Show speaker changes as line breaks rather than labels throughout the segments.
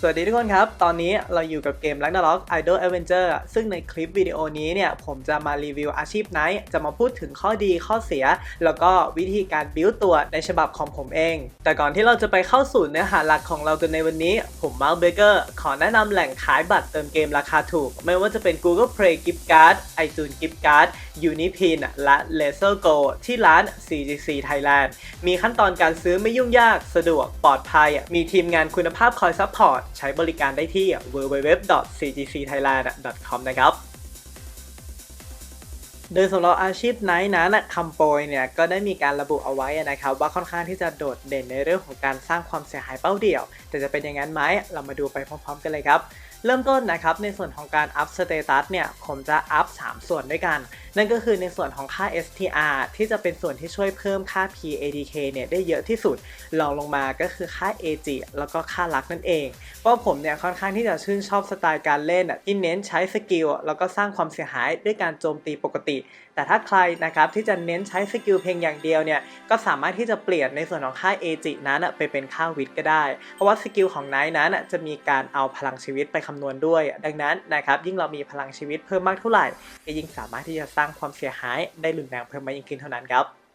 สวัสดีทุกคนครับ ตอนนี้เราอยู่กับเกม Ragnarok Idol Adventure ซึ่งในคลิปวิดีโอนี้เนี่ย ผมจะมารีวิวอาชีพไนท์จะมาพูดถึงข้อดีข้อเสีย แล้วก็วิธีการบิวตัวในฉบับของผมเอง แต่ก่อนที่เราจะไปเข้าสู่เนื้อหาหลักของเรากันในวันนี้ ผมมาร์คเบเกอร์ขอแนะนำแหล่งขายบัตรเติมเกมราคาถูก ไม่ว่าจะเป็น Google Play Gift Card iTunes Gift Card Unipin และ Laser Go ที่ร้าน CGC Thailand มีขั้นตอนการซื้อไม่ยุ่งยาก สะดวกปลอดภัย มีทีมงานคุณภาพคอยซัพพอร์ต ใช้บริการได้ที่ www.cgcthailand.com นะครับโดยสำหรับอาชีพไนท์นั้นคำโปรยเนี่ยก็ได้มีการระบุเอาไว้นะครับว่าค่อนข้างที่จะโดดเด่นในเรื่องของการสร้างความเสียหายเป้าเดี่ยว แต่จะเป็นอย่างนั้นไหมเรามาดูไปพร้อม ๆ กันเลยครับเริ่มต้นนะครับในส่วนของการอัพสเตตัสเนี่ยผมจะอัพ3ส่วนด้วยกัน นั่นก็คือในส่วนของค่า STR ที่จะเป็นส่วนที่ช่วยเพิ่มค่า PADK เนี่ยได้เยอะที่สุดรองลงมาก็คือค่า AG แล้วก็ค่าลักนั่นเองเพราะผมเนี่ยค่อนข้างที่จะชื่นชอบสไตล์การเล่นอะที่เน้นใช้สกิลแล้วก็สร้างความเสียหายด้วยการโจมตีปกติ แต่ถ้าใครนะครับที่จะเน้นใช้สกิลเพลงอย่างเดียวเนี่ยก็สามารถที่จะเปลี่ยนในส่วนของค่าเอจินั้นไปเป็นค่าวิทก็ได้ เพราะว่าสกิลของไนท์นั้นจะมีการเอาพลังชีวิตไปคำนวณด้วย ดังนั้นนะครับยิ่งเรามีพลังชีวิตเพิ่มมากเท่าไหร่ก็ยิ่งสามารถที่จะสร้างความเสียหายได้รุนแรงเพิ่มมากยิ่งขึ้นเท่านั้นครับ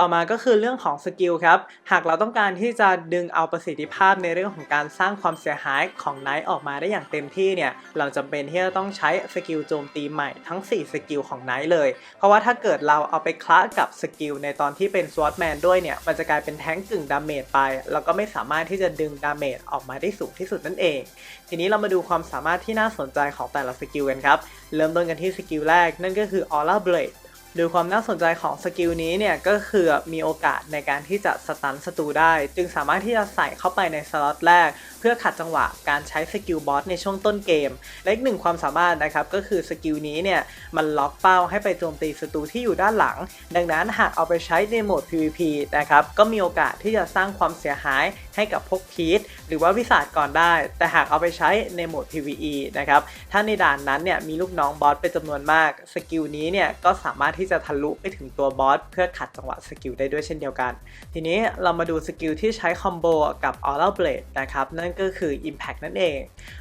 ต่อมาก็คือเรื่องของสกิลครับ หากเราต้องการที่จะดึงเอาประสิทธิภาพในเรื่องของการสร้างความเสียหายของไนท์ออกมาได้อย่างเต็มที่เนี่ย เราจำเป็นที่จะต้องใช้สกิลโจมตีใหม่ทั้ง 4 สกิลของไนท์เลย เพราะว่าถ้าเกิดเราเอาไปคละกับสกิลในตอนที่เป็นสวอตแมนด้วยเนี่ย มันจะกลายเป็นแท้งกึ่งดาเมจไป แล้วก็ไม่สามารถที่จะดึงดาเมจออกมาได้สูงที่สุดนั่นเอง ทีนี้เรามาดูความสามารถที่น่าสนใจของแต่ละสกิลกันครับ เริ่มต้นกันที่สกิลแรกนั่นก็คือ Aura Blade โดยความน่าสนใจของสกิลนี้เนี่ยก็คือมีโอกาสในการที่จะสตันศัตรูได้ จึงสามารถที่จะใส่เข้าไปในสล็อตแรก เพื่อขัดจังหวะการใช้สกิลบอสในช่วงต้นเกม และอีกหนึ่งความสามารถนะครับก็คือสกิลนี้เนี่ยมันล็อกเป้าให้ไปโจมตีศัตรูที่อยู่ด้านหลัง ดังนั้นหากเอาไปใช้ในโหมด PVP นะครับก็มีโอกาสที่จะสร้างความเสียหายให้กับพวกพีทหรือว่าวิสาดก่อนได้ แต่หากเอาไปใช้ในโหมด PVE นะครับถ้าในด่านนั้นเนี่ยมีลูกน้องบอสเป็นจำนวนมากสกิลนี้เนี่ยก็สามารถที่จะทะลุไปถึงตัวบอสเพื่อขัดจังหวะสกิลได้ด้วยเช่นเดียวกัน ทีนี้เรามาดูสกิลที่ใช้คอมโบกับ Aura Blade นะครับนั่นก็คือ Impact นั่นเอง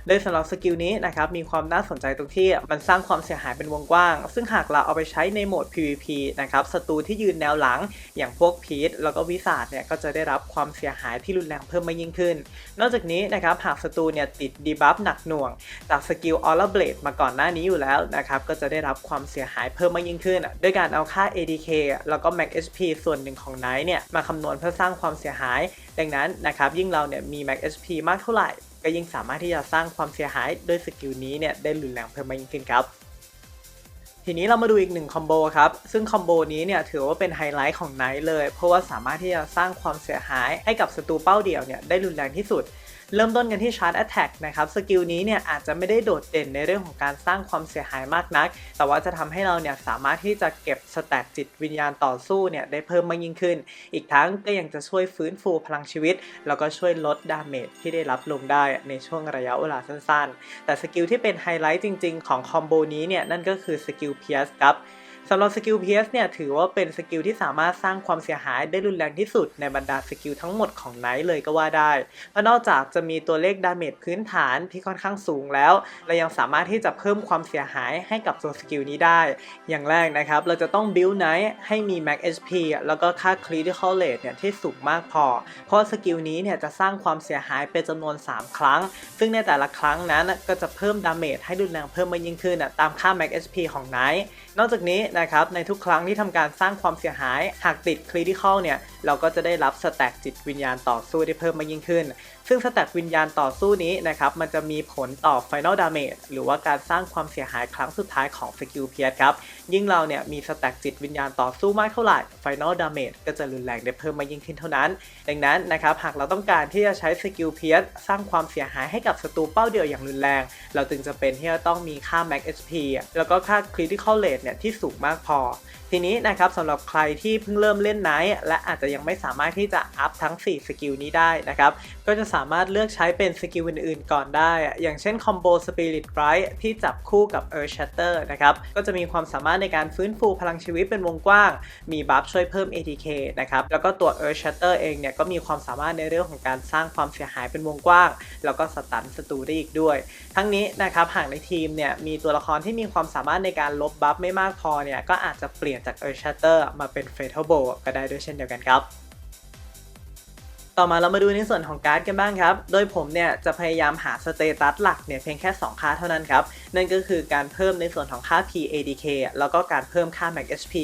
โดยสำหรับสกิลนี้นะครับมีความน่าสนใจตรงที่มันสร้างความเสียหายเป็นวงกว้าง ซึ่งหากเราเอาไปใช้ในโหมด PVP นะครับศัตรูที่ยืนแนวหลัง อย่างพวกพีทแล้วก็วิสาดเนี่ยก็จะได้รับความเสียหายที่รุนแรงเพิ่มมากยิ่งขึ้น นอกจากนี้นะครับหากศัตรูเนี่ยติดดีบัฟหนักหน่วง จากสกิล Aura Blade มาก่อนหน้านี้อยู่แล้วนะครับก็จะได้รับความเสียหายเพิ่มมากยิ่งขึ้นด้วยการเอาค่า ADK แล้วก็ Max HP ส่วนหนึ่งของไนท์เนี่ยมาคำนวณเพื่อสร้างความเสียหาย ดังนั้นนะครับยิ่งเราเนี่ยมี Max HP มากเท่าไหร่ ก็ยิ่งสามารถที่จะสร้างความเสียหายด้วยสกิลนี้เนี่ยได้รุนแรงเพิ่มมากยิ่งขึ้นครับทีนี้เรามาดูอีกหนึ่งคอมโบครับ ซึ่งคอมโบนี้เนี่ยถือว่าเป็นไฮไลท์ของไนท์เลย เพราะว่าสามารถที่จะสร้างความเสียหายให้กับศัตรูเป้าเดี่ยวเนี่ยได้รุนแรงที่สุด เริ่มต้นกันที่ชาร์ a แ t ท a c k นะครับสกิลนี้เนี่ยอาจจะไม่ได้โดดเด่นในเรื่องของการสร้างความเสียหายมากนัก แต่ว่าจะทำให้เราเนี่ยสามารถที่จะเก็บสแตทจิตวิญญาณต่อสู้เนี่ยได้เพิ่มมากยิ่งขึ้น อีกทั้งก็ยังจะช่วยฟื้นฟูพลังชีวิต แล้วก็ช่วยลดดาเมจที่ได้รับลงได้ในช่วงระยะเวลาสั้นๆ แต่สกิลที่เป็นไฮไลท์จริง ๆ ของคอมโบนี้เนี่ยนั่นก็คือสกิลเพียสครับ สำหรับสกิล PS เนี่ยถือว่าเป็นสกิลที่สามารถสร้างความเสียหายได้รุนแรงที่สุดในบรรดาสกิลทั้งหมดของไนท์เลยก็ว่าได้เพราะนอกจากจะมีตัวเลขดาเมจพื้นฐานที่ค่อนข้างสูงแล้วเรายังสามารถที่จะเพิ่มความเสียหายให้กับตัวสกิลนี้ได้ อย่างแรกนะครับเราจะต้อง build Knight ให้มี max HP แล้วก็ค่า critical rate เนี่ยที่สูงมากพอ เพราะสกิลนี้เนี่ยจะสร้างความเสียหายเป็นจำนวน 3 ครั้ง ซึ่งในแต่ละครั้งนั้นก็จะเพิ่มดาเมจให้รุนแรงเพิ่มมายิ่งขึ้นตามค่า max HP ของ Knight นอกจากนี้นะครับในทุกครั้งที่ทำการสร้างความเสียหายหากติดคริติคอลเนี่ย เราก็จะได้รับสแต็กจิตวิญญาณต่อสู้ได้เพิ่มมากยิ่งขึ้น ซึ่งสแต็กวิญญาณต่อสู้นี้นะครับ มันจะมีผลต่อ final damage หรือว่าการสร้างความเสียหายครั้งสุดท้ายของสกิลเพียสครับ ยิ่งเราเนี่ยมีสแต็กจิตวิญญาณต่อสู้มากเท่าไหร่ final damage ก็จะรุนแรงได้เพิ่มมากยิ่งขึ้นเท่านั้น ดังนั้นนะครับหากเราต้องการที่จะใช้สกิลเพียสสร้างความเสียหายให้กับศัตรูเป้าเดียวอย่างรุนแรง เราจึงจะเป็นที่จะต้องมีค่า max HP แล้วก็ค่า critical rate เนี่ยที่สูงมากพอ ทีนี้นะครับสำหรับใครที่เพิ่งเริ่มเล่นไนท์และอาจจะยังไม่สามารถที่จะอัพทั้ง 4 สกิลนี้ได้นะครับ ก็จะสามารถเลือกใช้เป็นสกิลอื่นๆ ก่อนได้ อย่างเช่นคอมโบ Spirit Bright ที่จับคู่กับ Earth Shatter นะครับ ก็จะมีความสามารถในการฟื้นฟูพลังชีวิตเป็นวงกว้าง มีบัฟช่วยเพิ่ม ATK นะครับ แล้วก็ตัว Earth Shatter เองเนี่ยก็มีความสามารถในเรื่องของการสร้างความเสียหายเป็นวงกว้าง แล้วก็สตันศัตรูได้อีกด้วย ทั้งนี้นะครับหากในทีมเนี่ยมีตัวละครที่มีความสามารถในการลบบัฟไม่มากพอเนี่ยก็อาจจะเปลี่ยนจาก Earth Shatter มาเป็น Fatal Bow ก็ได้ด้วยเช่นเดียวกันครับ ต่อมาเรามาดูในส่วนของการ์ดกันบ้างครับ โดยผมเนี่ยจะพยายามหาสเตตัสหลักเนี่ยเพียงแค่ 2 ค่าเท่านั้นครับ นั่นก็คือการเพิ่มในส่วนของค่า PADK แล้วก็การเพิ่มค่า Max HP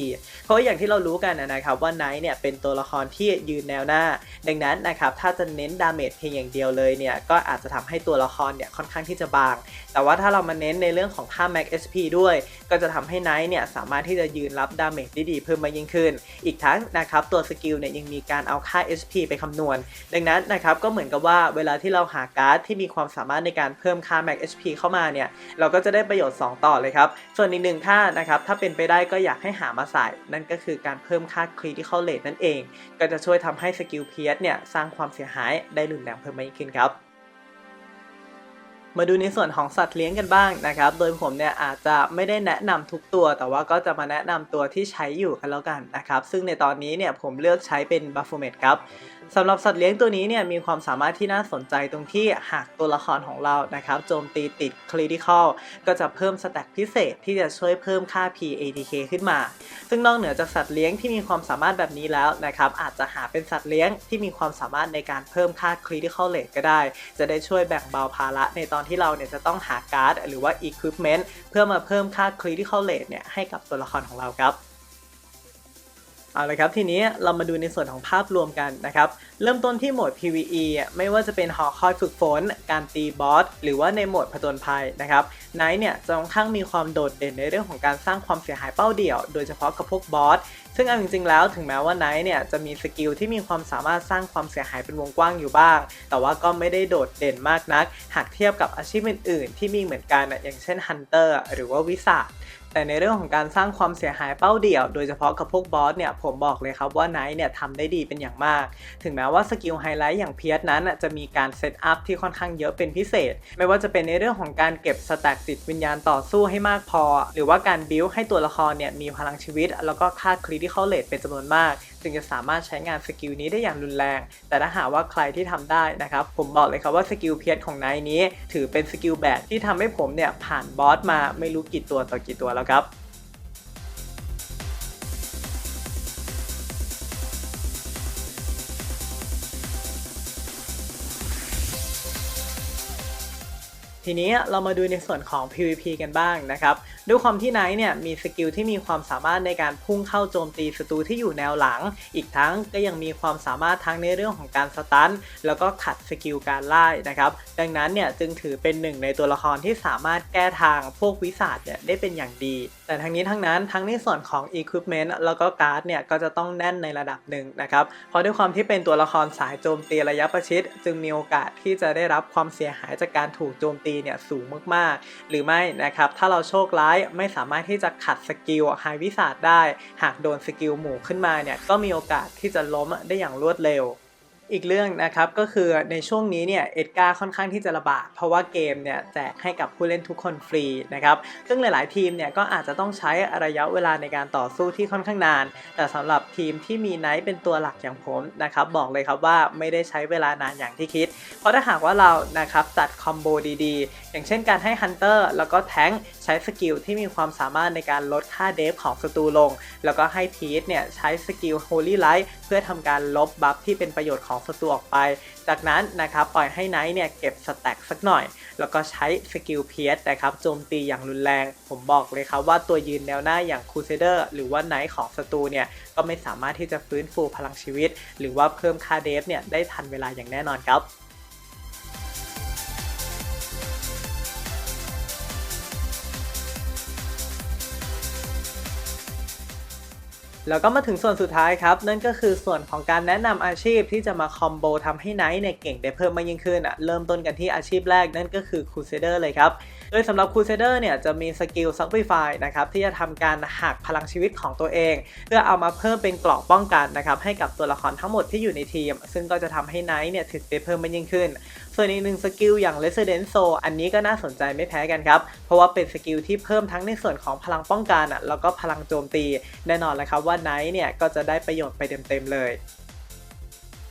เพราะอย่างที่เรารู้กันนะครับว่าไนท์เนี่ยเป็นตัวละครที่ยืนแนวหน้า ดังนั้นนะครับถ้าจะเน้นดาเมจเพียงอย่างเดียวเลยเนี่ยก็อาจจะทำให้ตัวละครเนี่ยค่อนข้างที่จะบาง แต่ว่าถ้าเรามาเน้นในเรื่องของค่า Max SP ด้วย ก็จะทำให้ไนท์เนี่ยสามารถที่จะยืนรับดาเมจได้ดีเพิ่มมากยิ่งขึ้น อีกทั้งนะครับตัวสกิลเนี่ยยังมีการเอาค่า SP ไปคำนวณดังนั้นนะครับก็เหมือนกับว่าเวลาที่เราหาการ์ดที่มีความสามารถในการเพิ่มค่า Max HP เข้ามาเนี่ยเราก็จะได้ประโยชน์ 2 ต่อเลยครับ ส่วนอีกหนึ่งค่านะครับถ้าเป็นไปได้ก็อยากให้หามาใส่ นั่นก็คือการเพิ่มค่า Critical Rate นั่นเอง ก็จะช่วยทำให้สกิลเพียสเนี่ยสร้างความเสียหายได้รุนแรงเพิ่มมากขึ้นครับมาดูในส่วนของสัตว์เลี้ยงกันบ้างนะครับ โดยผมเนี่ยอาจจะไม่ได้แนะนำทุกตัว แต่ว่าก็จะมาแนะนำตัวที่ใช้อยู่กันแล้วกันนะครับ ซึ่งในตอนนี้เนี่ยผมเลือกใช้เป็นบัฟเฟ m เมดครับ สำหรับสัตว์เลี้ยงตัวนี้เนี่ยมีความสามารถที่น่าสนใจตรงที่หากตัวละครของเรานะครับโจมตีติดคริติคอลก็จะเพิ่มสแต็กพิเศษที่จะช่วยเพิ่มค่า PATK ขึ้นมา ซึ่งนอกเหนือจากสัตว์เลี้ยงที่มีความสามารถแบบนี้แล้วนะครับอาจจะหาเป็นสัตว์เลี้ยงที่มีความสามารถในการเพิ่มค่า Critical Rate ก็ได้ จะได้ช่วยแบ่งเบาภาระในตอนที่เราเนี่ยจะต้องหาการ์ดหรือว่า Equipment เพื่อมาเพิ่มค่า Critical Rate เนี่ยให้กับตัวละครของเราครับ เอาละครับทีนี้เรามาดูในส่วนของภาพรวมกันนะครับ เริ่มต้นที่โหมด PVE ไม่ว่าจะเป็นหอคอยฝึกฝน การตีบอสหรือว่าในโหมดผจญภัยนะครับไนท์เนี่ยจะค่อนข้างมีความโดดเด่นในเรื่องของการสร้างความเสียหายเป้าเดี่ยว โดยเฉพาะกับพวกบอสซึ่งเอาจริงๆแล้วถึงแม้ว่าไนท์เนี่ยจะมีสกิลที่มีความสามารถสร้างความเสียหายเป็นวงกว้างอยู่บ้าง แต่ว่าก็ไม่ได้โดดเด่นมากนัก หากเทียบกับอาชีพอื่นๆ ที่มีเหมือนกัน อย่างเช่นฮันเตอร์หรือว่าวิสา แต่ในเรื่องของการสร้างความเสียหายเป้าเดี่ยว โดยเฉพาะกับพวกบอสเนี่ยผมบอกเลยครับว่าไนท์เนี่ยทำได้ดีเป็นอย่างมาก ถึงแม้ว่าสกิลไฮไลท์อย่างเพียสนั้นจะมีการเซตอัพที่ค่อนข้างเยอะเป็นพิเศษ ไม่ว่าจะเป็นในเรื่องของการเก็บสแต็กติดวิญญาณต่อสู้ให้มากพอ หรือว่าการบิวให้ตัวละครเนี่ยมีพลังชีวิต แล้วก็ค่าคริติคอลเลตเป็นจำนวนมากจึงจะสามารถใช้งานสกิลนี้ได้อย่างรุนแรง แต่ถ้าหากว่าใครที่ทำได้นะครับ ผมบอกเลยครับว่าสกิลเพียสของไนท์นี้ ถือเป็นสกิลแบบที่ทำให้ผมเนี่ยผ่านบอสมาไม่รู้กี่ตัวต่อกี่ตัวแล้วครับทีนี้เรามาดูในส่วนของ PVP กันบ้างนะครับด้วยความที่ไนท์เนี่ยมีสกิลที่มีความสามารถในการพุ่งเข้าโจมตีศัตรูที่อยู่แนวหลัง อีกทั้งก็ยังมีความสามารถทั้งในเรื่องของการสตันแล้วก็ขัดสกิลการไล่นะครับ ดังนั้นเนี่ยจึงถือเป็นหนึ่งในตัวละครที่สามารถแก้ทางพวกวิสัชเนี่ยได้เป็นอย่างดี แต่ทั้งนี้ทั้งนั้นทั้งในส่วนของ Equipment แล้วก็การ์ดเนี่ยก็จะต้องแน่นในระดับหนึ่งนะครับ เพราะด้วยความที่เป็นตัวละครสายโจมตีระยะประชิด จึงมีโอกาสที่จะได้รับความเสียหายจากการถูกโจมตีเนี่ยสูงมากๆ หรือไม่นะครับถ้าเราโชคร้ายไม่สามารถที่จะขัดสกิลไฮวิสาดได้ หากโดนสกิลหมู่ขึ้นมาเนี่ยก็มีโอกาสที่จะล้มได้อย่างรวดเร็ว อีกเรื่องนะครับก็คือในช่วงนี้เนี่ยเอ็ดการ์ค่อนข้างที่จะระบาดเพราะว่าเกมเนี่ยแจกให้กับผู้เล่นทุกคนฟรีนะครับซึ่งหลาย ๆ ทีมเนี่ยก็อาจจะต้องใช้ระยะเวลาในการต่อสู้ที่ค่อนข้างนาน แต่สำหรับทีมที่มีไนท์เป็นตัวหลักอย่างผมนะครับบอกเลยครับว่าไม่ได้ใช้เวลานานอย่างที่คิด เพราะถ้าหากว่าเรานะครับจัดคอมโบดี ๆอย่างเช่นการให้ฮันเตอร์แล้วก็แท้งใช้สกิลที่มีความสามารถในการลดค่าเดฟของศัตรูลง แล้วก็ให้พีทเนี่ยใช้สกิล Holy Light เพื่อทำการลบบัฟที่เป็นประโยชน์ของศัตรูออกไป จากนั้นนะครับปล่อยให้ไนท์เนี่ยเก็บสแต็กสักหน่อย แล้วก็ใช้สกิลเพียสนะครับโจมตีอย่างรุนแรง ผมบอกเลยครับว่าตัวยืนแนวหน้าอย่างคูเซเดอร์หรือว่าไนท์ของศัตรูเนี่ยก็ไม่สามารถที่จะฟื้นฟูพลังชีวิต หรือว่าเพิ่มค่าเดฟเนี่ยได้ทันเวลาอย่างแน่นอนครับ แล้วก็มาถึงส่วนสุดท้ายครับ นั่นก็คือส่วนของการแนะนำอาชีพที่จะมาคอมโบทำให้ไนท์เนี่ยเก่งได้เพิ่มมากยิ่งขึ้นอะเริ่มต้นกันที่อาชีพแรกนั่นก็คือคูเซเดอร์เลยครับ โดยสำหรับคูเซเดอร์เนี่ยจะมีสกิลซั c ริฟายนะครับที่จะทำการหักพลังชีวิตของตัวเอง เพื่อเอามาเพิ่มเป็นเกราะป้องกันนะครับให้กับตัวละครทั้งหมดที่อยู่ในทีม ซึ่งก็จะทำให้ไนท์เนี่ยถึกได้เพิ่มมากยิ่งขึ้น ส่วนอีกหนึ่งสกิลอย่าง Resident Soul อันนี้ก็น่าสนใจไม่แพ้กันครับ เพราะว่าเป็นสกิลที่เพิ่มทั้งในส่วนของพลังป้องกันอะแล้วก็พลังโจมตี แน่นอนเลยครับว่าไนท์เนี่ยก็จะได้ประโยชน์ไปเต็มๆเลย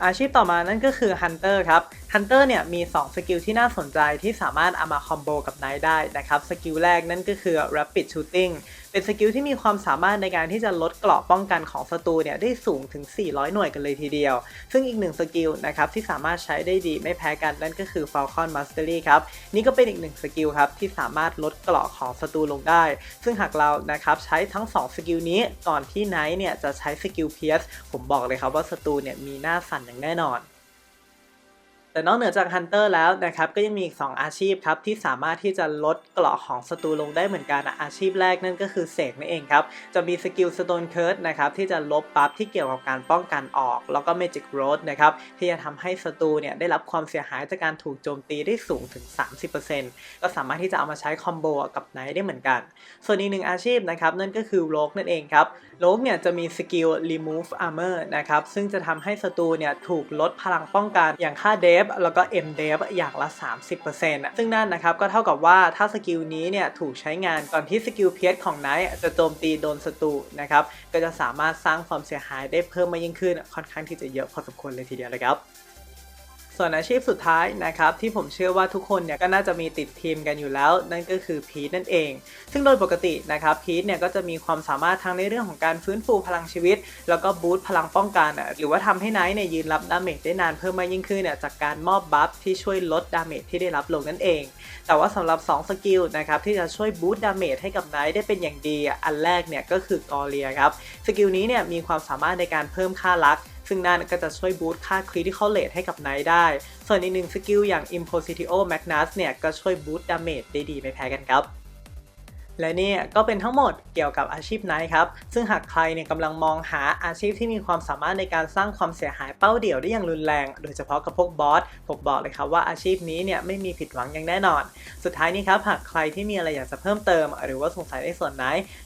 อาชีพต่อมานั่นก็คือ Hunter ครับ Hunter เนี่ยมี 2 สกิลที่น่าสนใจที่สามารถเอามาคอมโบกับไนท์ได้นะครับ สกิลแรกนั่นก็คือ Rapid Shooting เป็นสกิลที่มีความสามารถในการที่จะลดเกราะป้องกันของศัตรูเนี่ยได้สูงถึง 400 หน่วยกันเลยทีเดียว ซึ่งอีกหนึ่งสกิลนะครับที่สามารถใช้ได้ดีไม่แพ้กันนั่นก็คือ Falcon Mastery ครับนี่ก็เป็นอีกหนึ่งสกิลครับที่สามารถลดเกราะของศัตรูลงได้ ซึ่งหากเรานะครับใช้ทั้ง 2 สกิลนี้ก่อนที่ไนท์เนี่ยจะใช้สกิลเพียสผมบอกเลยครับว่าศัตรูเนี่ยมีหน้าสั่นอย่างแน่นอน แต่นอกเหนือจากฮันเตอร์แล้วนะครับก็ยังมีอีก2อาชีพครับที่สามารถที่จะลดเกราะของศัตรูลงได้เหมือนกันอาชีพแรกนั่นก็คือเสกนั่นเองครับจะมีสกิลสโตนเคิร์ดนะครับที่จะลบบัฟที่เกี่ยวกับการป้องกันออก แล้วก็เมจิกโรดนะครับที่จะทำให้ศัตรูเนี่ยได้รับความเสียหายจากการถูกโจมตีได้สูงถึง 30%ก็สามารถที่จะเอามาใช้คอมโบกับไนท์ได้เหมือนกัน ส่วนอีกหนึ่งอาชีพนะครับนั่นก็คือโรกนั่นเองครับ โลกเนี่ยจะมีสกิล remove armor นะครับ ซึ่งจะทำให้ศัตรูเนี่ยถูกลดพลังป้องกันอย่างค่าเดฟแล้วก็ M เดฟอย่างละ 30%อะซึ่งนั่นนะครับก็เท่ากับว่าถ้าสกิลนี้เนี่ยถูกใช้งานก่อนที่สกิลเพียสของไนท์จะโจมตีโดนศัตรูนะครับก็จะสามารถสร้างความเสียหายได้เพิ่มมากยิ่งขึ้นค่อนข้างที่จะเยอะพอสมควรเลยทีเดียวเลยครับ ส่วนอาชีพสุดท้ายนะครับที่ผมเชื่อว่าทุกคนเนี่ยก็น่าจะมีติดทีมกันอยู่แล้ว นั่นก็คือพีทนั่นเอง ซึ่งโดยปกตินะครับพีทเนี่ยก็จะมีความสามารถทั้งในเรื่องของการฟื้นฟูพลังชีวิต แล้วก็บูตพลังป้องกันหรือว่าทำให้ไนท์เนี่ยยืนรับดาเมจได้นานเพิ่มมากยิ่งขึ้นเนี่ยจากการมอบบัฟที่ช่วยลดดาเมจที่ได้รับลงนั่นเอง แต่ว่าสำหรับ 2 สกิลนะครับที่จะช่วยบูตดาเมจให้กับไนท์ได้เป็นอย่างดีอันแรกเนี่ยก็คือกอเลียครับสกิลนี้เนี่ยมีความสามารถในการเพิ่มค่าลัก ซึ่งนั่นก็จะช่วยบูสต์ค่า critical rate ให้กับไนท์ได้ ส่วนอีกหนึ่งสกิลอย่าง Impositio Magnus เนี่ยก็ช่วยบูสต์ดาเมจได้ดีไม่แพ้กันครับ และนี่ก็เป็นทั้งหมดเกี่ยวกับอาชีพไนท์ครับ ซึ่งหากใครเนี่ยกำลังมองหาอาชีพที่มีความสามารถในการสร้างความเสียหายเป้าเดี่ยวได้อย่างรุนแรง โดยเฉพาะกับพวกบอสผมบอกเลยครับว่าอาชีพนี้เนี่ยไม่มีผิดหวังอย่างแน่นอน สุดท้ายนี้ครับหากใครที่มีอะไรอยากจะเพิ่มเติม หรือว่าสงสัยในส่วนไหน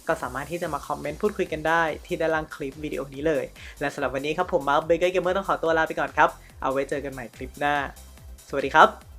ก็สามารถที่จะมาคอมเมนต์พูดคุยกันได้ที่ด้านล่างคลิปวิดีโอนี้เลย และสำหรับวันนี้ครับผมมาร์คเบเกอร์เกมเมอร์ต้องขอตัวลาไปก่อนครับ เอาไว้เจอกันใหม่คลิปหน้า สวัสดีครับ